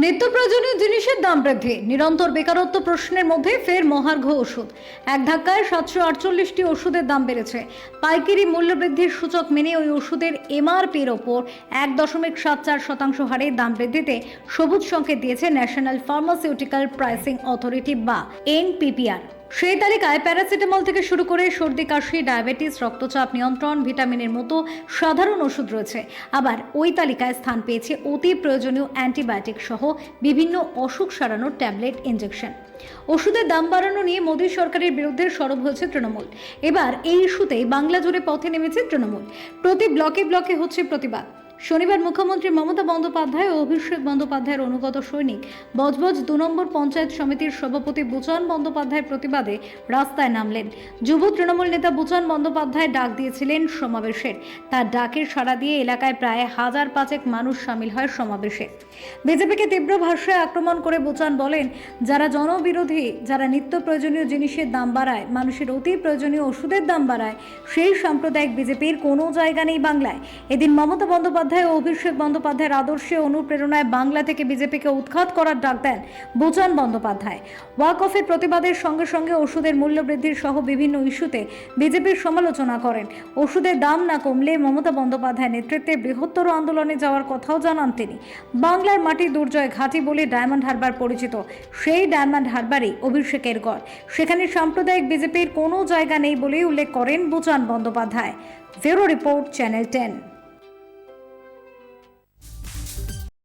নিত্য প্রয়োজনীয় জিনিসের দাম বৃদ্ধি। নিরন্তর বেকারত্ব প্রশ্নের মধ্যে ফের মহার্ঘ ওষুধ। এক ধাক্কায় সাতশো আটচল্লিশটি ওষুধের দাম বেড়েছে। পাইকারি মূল্য বৃদ্ধির সূচক মেনে ওই ওষুধের এমআরপির ওপর এক দশমিক সাত চার শতাংশ হারে দাম বৃদ্ধিতে সবুজ সংকেত দিয়েছে ন্যাশনাল ফার্মাসিউটিক্যাল প্রাইসিং অথরিটি বা এনপিপিআর। সেই তালিকায় প্যারাসিটামল থেকে শুরু করে সর্দি, কাশি, ডায়াবেটিস, রক্তচাপ নিয়ন্ত্রণ, ভিটামিনের মতো সাধারণ ওষুধ রয়েছে। আবার ওই তালিকায় স্থান পেয়েছে অতি প্রয়োজনীয় অ্যান্টিবায়োটিক সহ বিভিন্ন অসুখ সারানোর ট্যাবলেট ইনজেকশন। ওষুধের দাম বাড়ানো নিয়ে মোদী সরকারের বিরুদ্ধে সরব হয়েছে তৃণমূল। এবার এই ইস্যুতেই বাংলা জুড়ে পথে নেমেছে তৃণমূল। প্রতি ব্লকে ব্লকে হচ্ছে প্রতিবাদ। শনিবার মুখ্যমন্ত্রী মমতা বন্দ্যোপাধ্যায় ও অভিষেক বন্দ্যোপাধ্যায়ের অনুগত সৈনিক বজবজ দু নম্বর পঞ্চায়েত সমিতির সভাপতি বুচান বন্দ্যোপাধ্যায়ের প্রতিবাদে রাস্তায় নামলেন। যুব তৃণমূল নেতা বুচান বন্দ্যোপাধ্যায় ডাক দিয়েছিলেন সমাবেশের তার ডাকের সাড়া দিয়ে এলাকায় প্রায় হাজার পাঁচেক মানুষ সামিল হয় সমাবেশে। বিজেপিকে তীব্র ভাষায় আক্রমণ করে বুচান বলেন, যারা জনবিরোধী, যারা নিত্য প্রয়োজনীয় জিনিসের দাম বাড়ায়, মানুষের অতি প্রয়োজনীয় ওষুধের দাম বাড়ায়, সেই সাম্প্রদায়িক বিজেপির কোনো জায়গা নেই বাংলায়। এদিন মমতা বন্দ্যোপাধ্যায় ও অভিষেক বন্দ্যোপাধ্যায়ের আদর্শে অনুপ্রেরণায় বাংলা থেকে বিজেপিকে উৎখাত করার ডাক দেন বুচান বন্দ্যোপাধ্যায়। ওয়াক অফের প্রতিবাদের সঙ্গে সঙ্গে ওষুধের মূল্য বৃদ্ধির সহ বিভিন্ন ইস্যুতে বিজেপির সমালোচনা করেন। ওষুধের দাম না কমলে মমতা বন্দ্যোপাধ্যায় নেতৃত্বে বৃহত্তর আন্দোলনে যাওয়ার কথাও জানান তিনি। বাংলার মাটি দুর্জয় ঘাঁটি বলে ডায়মন্ড হারবার পরিচিত, সেই ডায়মন্ড হারবারই অভিষেকের গড়। সেখানে সাম্প্রদায়িক বিজেপির কোনো জায়গা নেই বলেই উল্লেখ করেন বুচান Bandyopadhyay. Bureau report, channel ten.